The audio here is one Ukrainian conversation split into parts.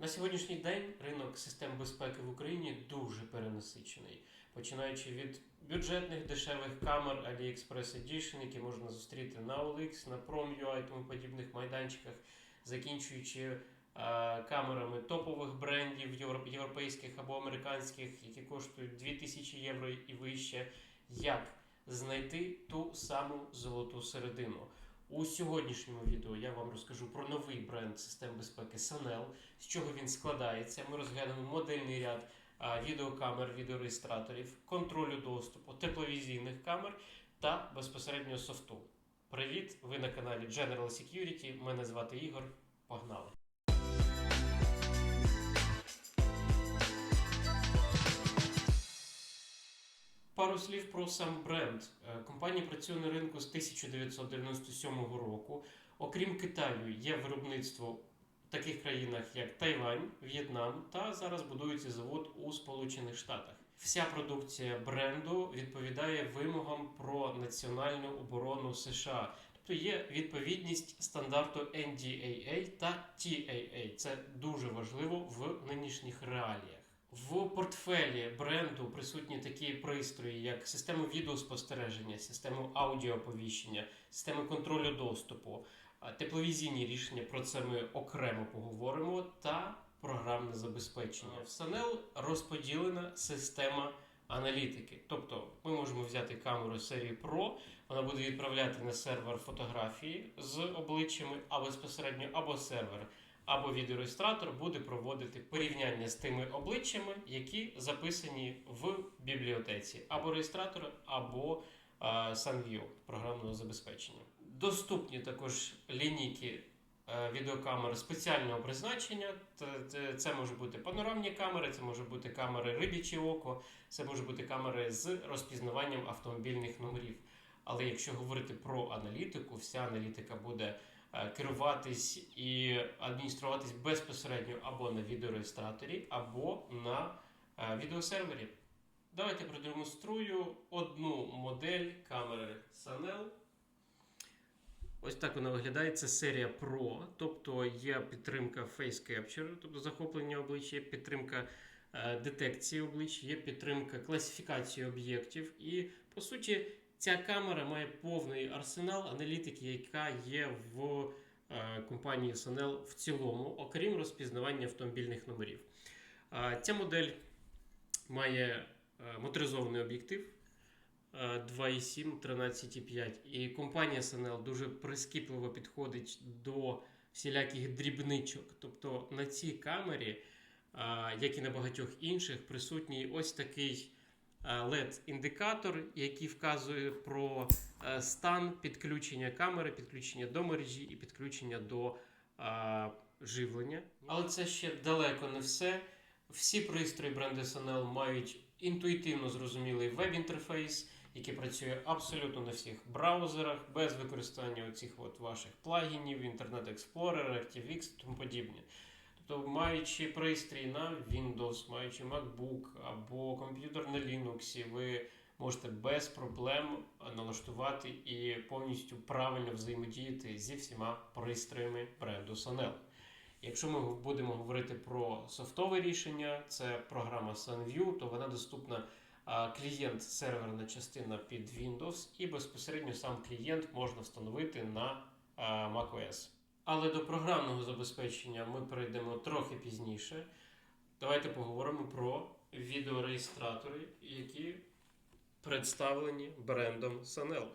На сьогоднішній день ринок систем безпеки в Україні дуже перенасичений, починаючи від бюджетних дешевих камер AliExpress Edition, які можна зустріти на OLX, на Prom.ua і тому подібних майданчиках, закінчуючи е, камерами топових брендів європейських або американських, які коштують 2000 євро і вище. Як знайти ту саму золоту середину? У сьогоднішньому відео я вам розкажу про новий бренд систем безпеки Sanel, з чого він складається. Ми розглянемо модельний ряд відеокамер, відеореєстраторів, контролю доступу, тепловізійних камер та безпосередньо софту. Привіт! Ви на каналі General Security. Мене звати Ігор. Погнали! Пару слів про сам бренд. Е, Компанія працює на ринку з 1997 року. Окрім Китаю, є виробництво в таких країнах, як Тайвань, В'єтнам та зараз будується завод у Сполучених Штатах. Вся продукція бренду відповідає вимогам про національну оборону США. Тобто є відповідність стандарту NDAA та TAA. Це дуже важливо в нинішніх реаліях. В портфелі бренду присутні такі пристрої, як система відеоспостереження, система аудіооповіщення, система контролю доступу, тепловізійні рішення. Про це ми окремо поговоримо. Та програмне забезпечення. В Sanel розподілена система аналітики. Тобто ми можемо взяти камеру серії Pro, вона буде відправляти на сервер фотографії з обличчями, а безпосередньо або сервер або відеореєстратор буде проводити порівняння з тими обличчями, які записані в бібліотеці або реєстратора, або SunView програмного забезпечення. Доступні також лінійки е, відеокамер спеціального призначення. Це може бути панорамні камери, це може бути камери рибіче око, це може бути камери з розпізнаванням автомобільних номерів. Але якщо говорити про аналітику, вся аналітика буде е, керуватись і адмініструватись безпосередньо або на відеореєстраторі, або на е, відеосервері. Давайте продемонструю одну модель камери Sanel. Ось так вона виглядає. Це серія Pro, тобто є підтримка Face Capture, тобто захоплення обличчя, є підтримка е, детекції обличчя, є підтримка класифікації об'єктів. І по суті, ця камера має повний арсенал аналітики, яка є в е, компанії Sanel в цілому, окрім розпізнавання автомобільних номерів. Е, Ця модель має е, моторизований об'єктив. е, 2,7, 13,5. І компанія SNL дуже прискіпливо підходить до всіляких дрібничок. Тобто на цій камері, як і на багатьох інших, присутній ось такий LED-індикатор, який вказує про е, стан підключення камери, підключення до мережі і підключення до а, живлення. Але це ще далеко не все. Всі пристрої бренду SNL мають інтуїтивно зрозумілий веб-інтерфейс, який працює абсолютно на всіх браузерах, без використання оцих от ваших плагінів, Internet Explorer, ActiveX і тому подібне. Тобто, маючи пристрій на Windows, маючи MacBook або комп'ютер на Linux, ви можете без проблем налаштувати і повністю правильно взаємодіяти зі всіма пристроями бренду Sanel. Якщо ми будемо говорити про софтове рішення, це програма SunView, то вона доступна клієнт-серверна частина під Windows, і безпосередньо сам клієнт можна встановити на macOS. Але до програмного забезпечення ми перейдемо трохи пізніше. Давайте поговоримо про відеореєстратори, які представлені брендом Sanel.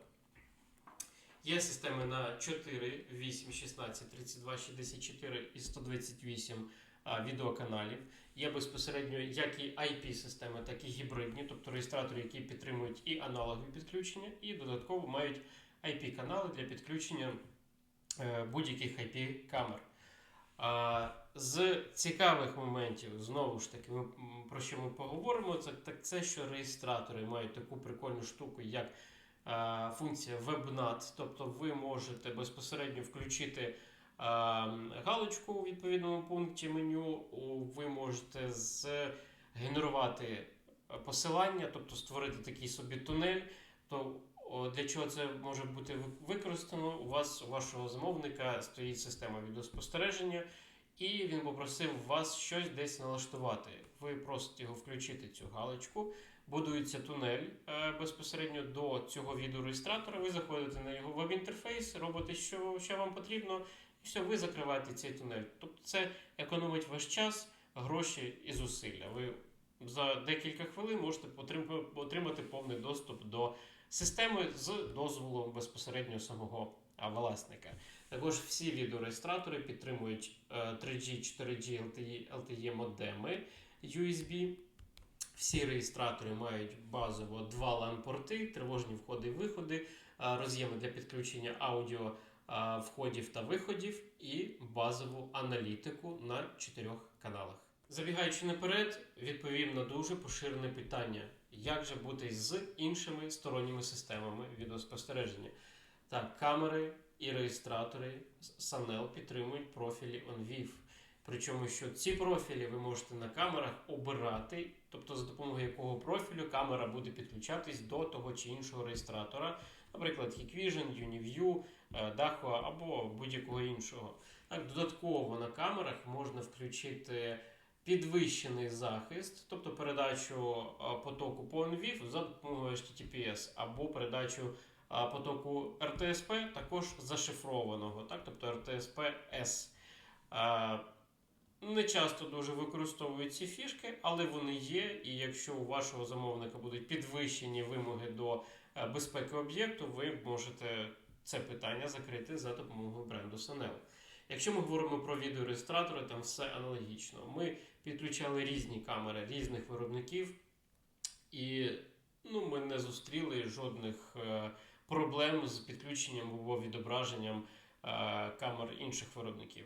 Є системи на 4, 8, 16, 32, 64 і 128 а, відеоканалів. Є безпосередньо як і IP-системи, так і гібридні, тобто реєстратори, які підтримують і аналогові підключення, і додатково мають IP-канали для підключення будь-яких IP-камер. З цікавих моментів, знову ж таки, ми, про що ми поговоримо, це так це, що реєстратори мають таку прикольну штуку, як а, функція WebNAT, тобто ви можете безпосередньо включити а, галочку у відповідному пункті меню, ви можете згенерувати посилання, тобто створити такий собі тунель. То для чого це може бути використано? У вас у вашого замовника стоїть система відеоспостереження, і він попросив вас щось десь налаштувати. Ви просите його включити цю галочку. Будується тунель е, безпосередньо до цього відеореєстратора. Ви заходите на його веб-інтерфейс, робите, що, що вам потрібно, і все, ви закриваєте цей тунель. Тобто це економить ваш час, гроші і зусилля. Ви за декілька хвилин можете отримати повний доступ до системи з дозволу безпосередньо самого власника. Також всі відеореєстратори підтримують е, 3G, 4G LTE, LTE модеми USB. Всі реєстратори мають базово два LAN-порти, тривожні входи і виходи, роз'єми для підключення аудіо входів та виходів і базову аналітику на чотирьох каналах. Забігаючи наперед, відповім на дуже поширене питання: як же бути з іншими сторонніми системами відеоспостереження? Так, камери і реєстратори SANEL підтримують профілі OnVIF. Причому що ці профілі ви можете на камерах обирати, тобто за допомогою якого профілю камера буде підключатись до того чи іншого реєстратора, наприклад, Hikvision, Uniview, е, Dahua або будь-якого іншого. Так, додатково на камерах можна включити підвищений захист, тобто передачу потоку по OnVIF за допомогою HTTPS, або передачу потоку RTSP, також зашифрованого, так, тобто RTSP-S. Не часто дуже використовують ці фішки, але вони є. І якщо у вашого замовника будуть підвищені вимоги до безпеки об'єкту, ви можете це питання закрити за допомогою бренду Sanel. Якщо ми говоримо про відеореєстратори, там все аналогічно. Ми підключали різні камери різних виробників, і ну, ми не зустріли жодних е, проблем з підключенням або відображенням е, камер інших виробників.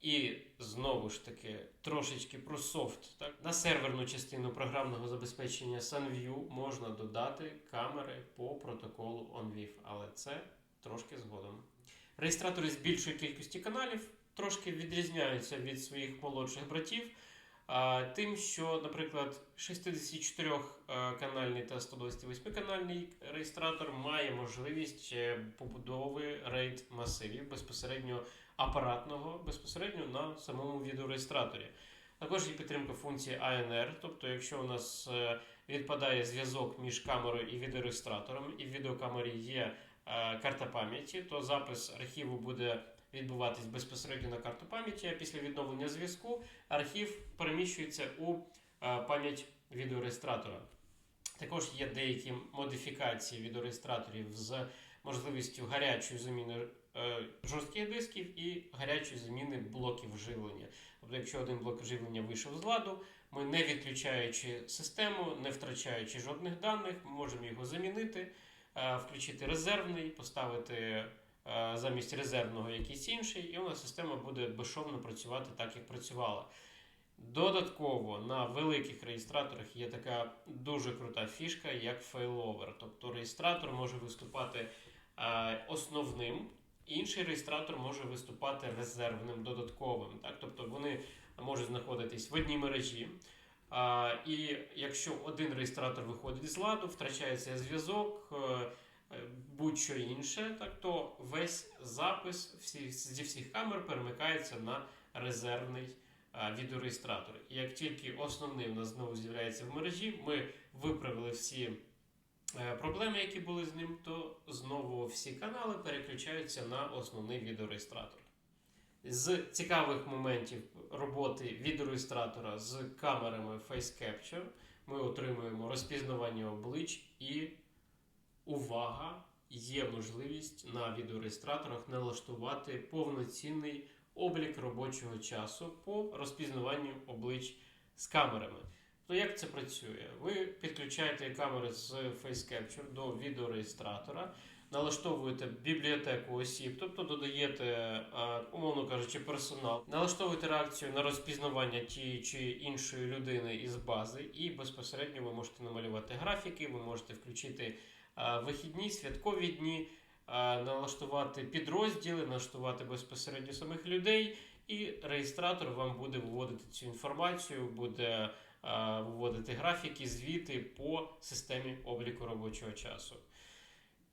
І знову ж таки трошечки про софт. Так? На серверну частину програмного забезпечення SunView можна додати камери по протоколу OnVIF, але це трошки згодом. Реєстратори з більшої кількості каналів трошки відрізняються від своїх молодших братів. Тим, що, наприклад, 64-канальний та 128-канальний реєстратор має можливість е, побудови рейд масивів безпосередньо апаратного, безпосередньо на самому відеореєстраторі. Також є підтримка функції ANR, тобто, якщо у нас е, відпадає зв'язок між камерою і відеореєстратором, і в відеокамері є е, карта пам'яті, то запис архіву буде відбуватись безпосередньо на карту пам'яті, а після відновлення зв'язку архів переміщується у е, пам'ять відеореєстратора. Також є деякі модифікації відеореєстраторів з можливістю гарячої заміни е, жорстких дисків і гарячої заміни блоків живлення. Тобто, якщо один блок живлення вийшов з ладу, ми не відключаючи систему, не втрачаючи жодних даних, ми можемо його замінити, е, включити резервний, поставити е, замість резервного якийсь інший, і у нас система буде безшовно працювати так, як працювала. Додатково на великих реєстраторах є така дуже крута фішка, як фейловер. Тобто реєстратор може виступати е, основним, інший реєстратор може виступати резервним, додатковим. Так? Тобто вони можуть знаходитись в одній мережі. І якщо один реєстратор виходить з ладу, втрачається зв'язок, е, е, будь-що інше, так то весь запис всі, зі всіх камер перемикається на резервний відеореєстратор. І як тільки основний у нас знову з'являється в мережі, ми виправили всі е, проблеми, які були з ним, то знову всі канали переключаються на основний відеореєстратор. З цікавих моментів роботи відеореєстратора з камерами Face Capture ми отримуємо розпізнавання облич і увага! Є можливість на відеореєстраторах налаштувати повноцінний облік робочого часу по розпізнаванню облич з камерами. То як це працює? Ви підключаєте камери з Face Capture до відеореєстратора, налаштовуєте бібліотеку осіб, тобто додаєте, е, умовно кажучи, персонал, налаштовуєте реакцію на розпізнавання тієї чи іншої людини із бази, і безпосередньо ви можете намалювати графіки, ви можете включити е, вихідні, святкові дні, е, налаштувати підрозділи, налаштувати безпосередньо самих людей, і реєстратор вам буде виводити цю інформацію, буде виводити графіки, звіти по системі обліку робочого часу.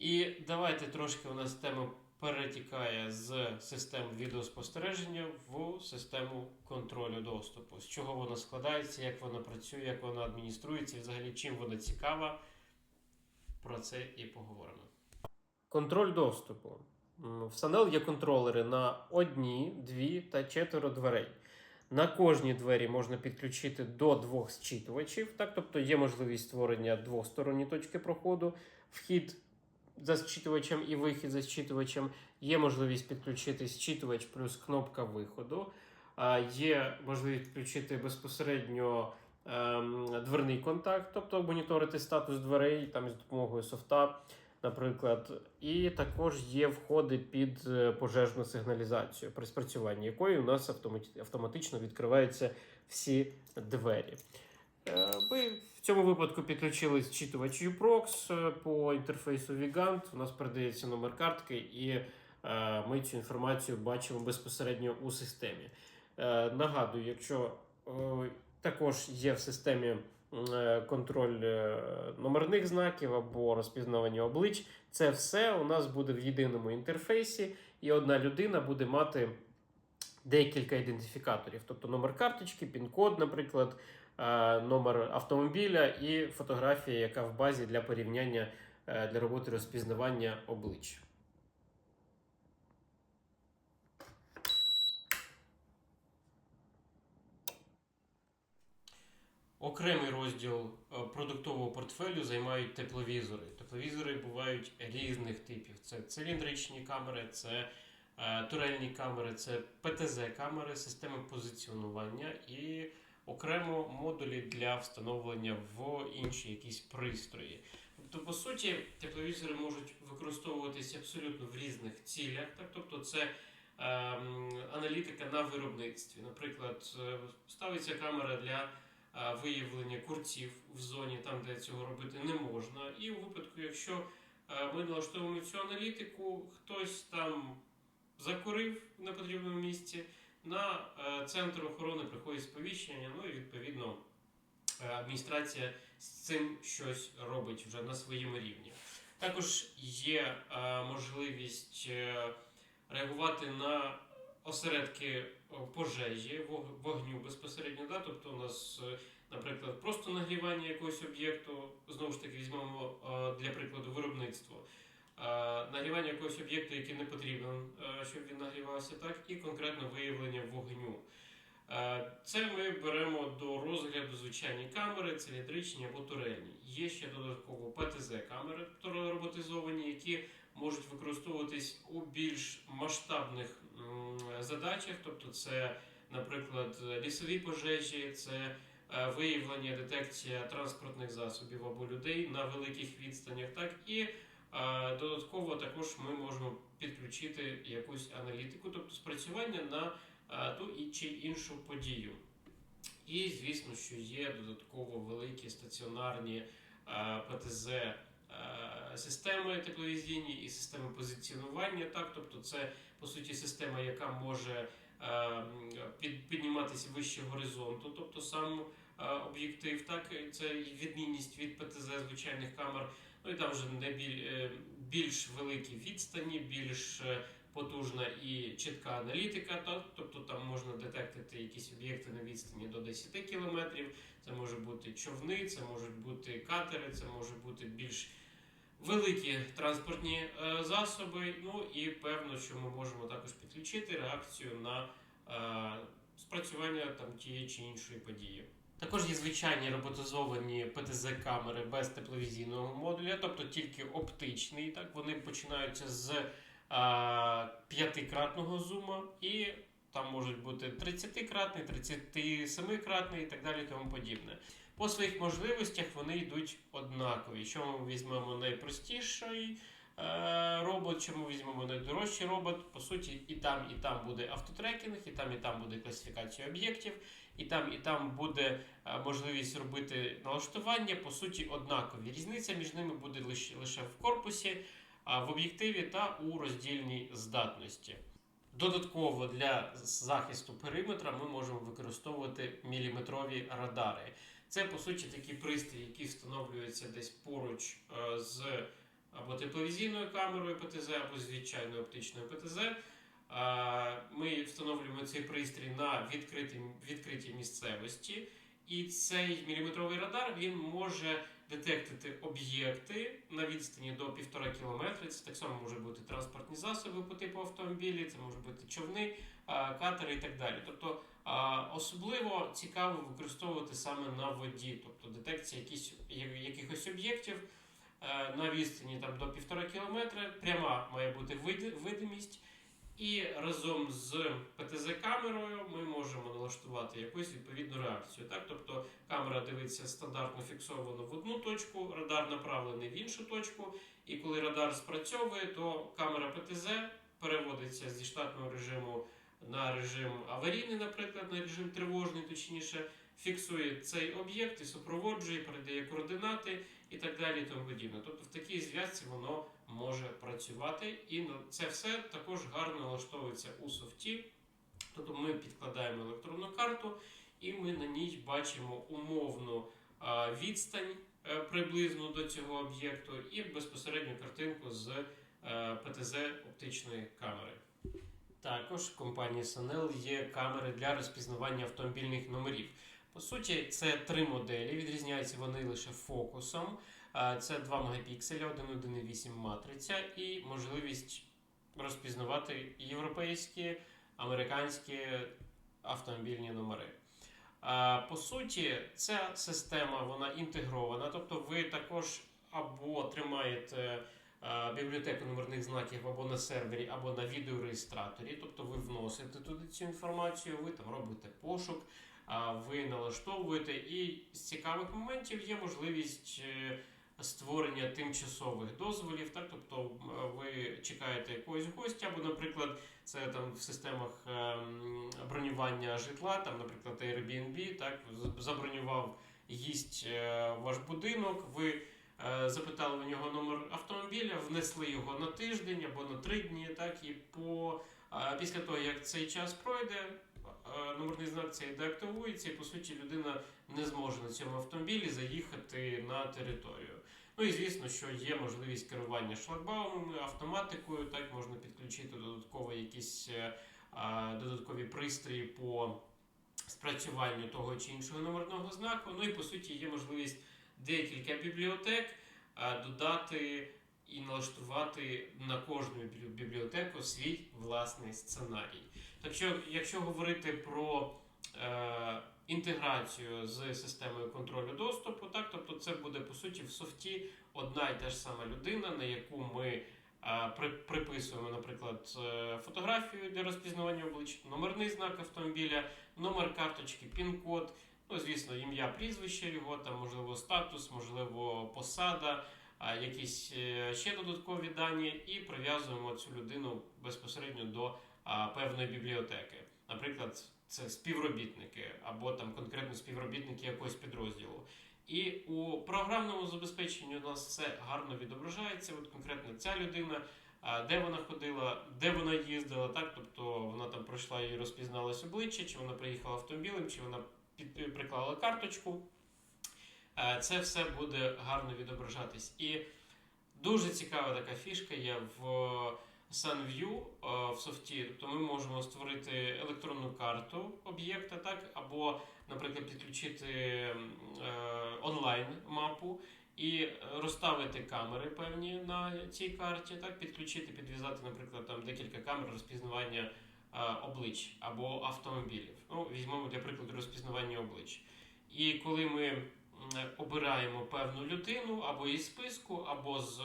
І давайте трошки у нас тема перетікає з систем відеоспостереження в систему контролю доступу. З чого вона складається, як вона працює, як вона адмініструється, і взагалі чим вона цікава. Про це і поговоримо. Контроль доступу. В Sanel є контролери на одні, дві та четверо дверей. На кожній двері можна підключити до двох зчитувачів, так, тобто є можливість створення двосторонньої точки проходу, вхід за зчитувачем і вихід за зчитувачем. Є можливість підключити зчитувач плюс кнопка виходу. Є можливість підключити безпосередньо ем, дверний контакт, тобто моніторити статус дверей там з допомогою софта, наприклад. І також є входи під е, пожежну сигналізацію, при спрацюванні якої у нас автоматично відкриваються всі двері. В цьому випадку підключили зчитувач UProx е, по інтерфейсу Vigant. У нас передається номер картки, і е, ми цю інформацію бачимо безпосередньо у системі. Е, Нагадую, якщо також є в системі контроль номерних знаків або розпізнавання облич, це все у нас буде в єдиному інтерфейсі, і одна людина буде мати декілька ідентифікаторів, тобто номер карточки, пін-код, наприклад, номер автомобіля і фотографія, яка в базі для порівняння е, для роботи розпізнавання облич. Окремий розділ е, продуктового портфелю займають тепловізори. Тепловізори бувають різних типів: це циліндричні камери, це е, турельні камери, це ПТЗ-камери, системи позиціонування і окремо модулі для встановлення в інші якісь пристрої. Тобто, по суті, тепловізори можуть використовуватися абсолютно в різних цілях. Так? Тобто, це ем, аналітика на виробництві. Наприклад, е, ставиться камера для е, виявлення курців в зоні, там, де цього робити не можна. І у випадку, якщо е, ми налаштовуємо цю аналітику, хтось там закурив в непотрібному місці, на е, центр охорони приходить сповіщення, ну і відповідно е, адміністрація з цим щось робить вже на своєму рівні. Також є е, можливість реагувати на осередки пожежі, вог- вогню безпосередньо. Да? Тобто у нас, наприклад, просто нагрівання якогось об'єкту, знову ж таки, візьмемо для прикладу виробництво. Е, Нагрівання якогось об'єкту, який не потрібен, е, щоб він нагрівався, так, і конкретно виявлення вогню. Е, Це ми беремо до розгляду звичайні камери, циліндричні або турельні. Є ще додатково ПТЗ-камери, роботизовані, які можуть використовуватись у більш масштабних задачах. Тобто, це, наприклад, лісові пожежі, це виявлення, детекція транспортних засобів або людей на великих відстанях, так і додатково також ми можемо підключити якусь аналітику, тобто спрацювання на ту чи іншу подію. І, звісно, що є додатково великі стаціонарні ПТЗ системи тепловізійні і системи позиціонування. Так, тобто, це по суті система, яка може під, підніматися вище горизонту, тобто сам об'єктив, так це відмінність від ПТЗ звичайних камер. Ну і там вже е, більш великі відстані, більш е, потужна і чітка аналітика. Тобто там можна детектити якісь об'єкти на відстані до 10 кілометрів. Це може бути човни, це можуть бути катери, це може бути більш великі транспортні е, засоби. Ну і певно, що ми можемо також підключити реакцію на спрацювання там тієї чи іншої події. Також є звичайні роботизовані ПТЗ-камери без тепловізійного модуля, тобто тільки оптичний. Так вони починаються з е, п'ятикратного зума і там можуть бути 30-кратний, 37-кратний і так далі, тому подібне. По своїх можливостях вони йдуть однакові. Якщо ми візьмемо найпростіший робот, чи ми візьмемо найдорожчий робот, по суті, і там, і там буде автотрекінг, і там, і там буде класифікація об'єктів, і там, і там буде е, можливість робити налаштування, по суті, однакові. Різниця між ними буде лише, в корпусі, в об'єктиві та у роздільній здатності. Додатково для захисту периметра ми можемо використовувати міліметрові радари. Це по суті такі пристрої, які встановлюються десь поруч е, з або тепловізійною камерою ПТЗ, або звичайною оптичною ПТЗ. Ми встановлюємо цей пристрій на відкритій, відкритій місцевості, і цей міліметровий радар він може детектити об'єкти на відстані до 1,5 км. Це так само може бути транспортні засоби по типу автомобілі, це може бути човни, катери і так далі. Тобто особливо цікаво використовувати саме на воді, тобто детекція якихось об'єктів на відстані там, до 1,5 км, пряма має бути видимість. І разом з ПТЗ-камерою ми можемо налаштувати якусь відповідну реакцію. Так? Тобто камера дивиться стандартно фіксовано в одну точку, радар направлений в іншу точку. І коли радар спрацьовує, то камера ПТЗ переводиться зі штатного режиму на режим аварійний, наприклад, на режим тривожний, точніше, фіксує цей об'єкт і супроводжує, передає координати і так далі. І тому подібне. Тобто в такій зв'язці воно може працювати, і це все також гарно налаштовується у софті. Тобто ми підкладаємо електронну карту, і ми на ній бачимо умовну відстань е, приблизно до цього об'єкту, і безпосередню картинку з е, ПТЗ оптичної камери. Також в компанії SNL є камери для розпізнавання автомобільних номерів. По суті, це три моделі. Відрізняються вони лише фокусом. Це 2 мегапікселя, 1,1,8 матриця і можливість розпізнавати європейські, американські автомобільні номери. По суті, ця система вона інтегрована, тобто ви також або тримаєте бібліотеку номерних знаків або на сервері, або на відеореєстраторі, тобто ви вносите туди цю інформацію, ви там робите пошук, ви налаштовуєте. І з цікавих моментів є можливість е, створення тимчасових дозволів. Так, тобто ви чекаєте якогось гостя, або, наприклад, це там в системах ем, бронювання житла, там, наприклад, Airbnb, так, забронював гість е, ваш будинок. ви Е, Запитали у нього номер автомобіля, внесли його на тиждень або на три дні. Так і по е, після того, як цей час пройде, е, номерний знак цей деактивується, і по суті людина не зможе на цьому автомобілі заїхати на територію. Ну і звісно, що є можливість керування шлагбаумами, автоматикою. Так можна підключити додатково якісь е, е, додаткові пристрої по спрацюванню того чи іншого номерного знаку. Ну і по суті є можливість декілька бібліотек, а, додати і налаштувати на кожну бібліотеку свій власний сценарій. Так що, якщо говорити про е, інтеграцію з системою контролю доступу, так, тобто це буде по суті в софті одна і та ж сама людина, на яку ми е, при, приписуємо, наприклад, е, фотографію для розпізнавання облич, номерний знак автомобіля, номер карточки, пін-код. Ну, звісно, ім'я, прізвище його, там, можливо, статус, можливо, посада, якісь е, ще додаткові дані, і прив'язуємо цю людину безпосередньо до певної бібліотеки. Наприклад, це співробітники або там конкретно співробітники якогось підрозділу. І у програмному забезпеченні у нас все гарно відображається. От конкретно ця людина, де вона ходила, де вона їздила, так тобто вона там пройшла і розпізналась обличчя, чи вона приїхала автомобілем, чи вона приклала карточку. Це все буде гарно відображатись. І дуже цікава така фішка є в SunView е, в софті. Тобто ми можемо створити електронну карту об'єкта, так, або, наприклад, підключити е, онлайн мапу і розставити камери певні на цій карті, так, підключити, підв'язати, наприклад, там декілька камер розпізнавання е, облич або автомобілів. Ну, візьмемо для прикладу розпізнавання облич. І коли ми обираємо певну людину або із списку, або з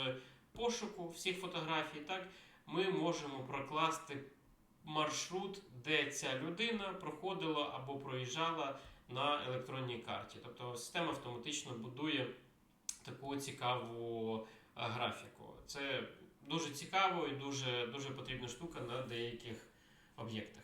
пошуку всіх фотографій, так, ми можемо прокласти маршрут, де ця людина проходила або проїжджала на електронній карті. Тобто система автоматично будує таку цікаву е, графіку. Це дуже цікаво і дуже, дуже потрібна штука на деяких об'єктах.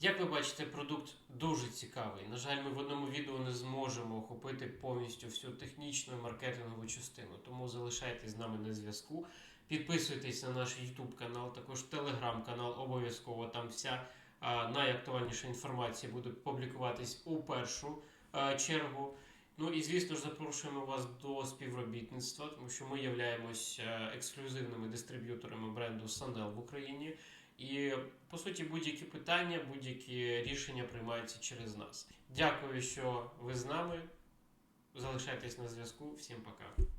Як ви бачите, продукт дуже цікавий. На жаль, ми в одному відео не зможемо охопити повністю всю технічну і маркетингову частину. Тому залишайтесь з нами на зв'язку. Підписуйтесь на наш YouTube канал, також Telegram канал обов'язково. Там вся а, найактуальніша інформація буде публікуватись у першу а, чергу. Ну і звісно ж запрошуємо вас до співробітництва, тому що ми являємось ексклюзивними дистриб'юторами бренду Санел в Україні. І по суті, будь-які питання, будь-які рішення приймаються через нас. Дякую, що ви з нами. Залишайтесь на зв'язку. Всім пока.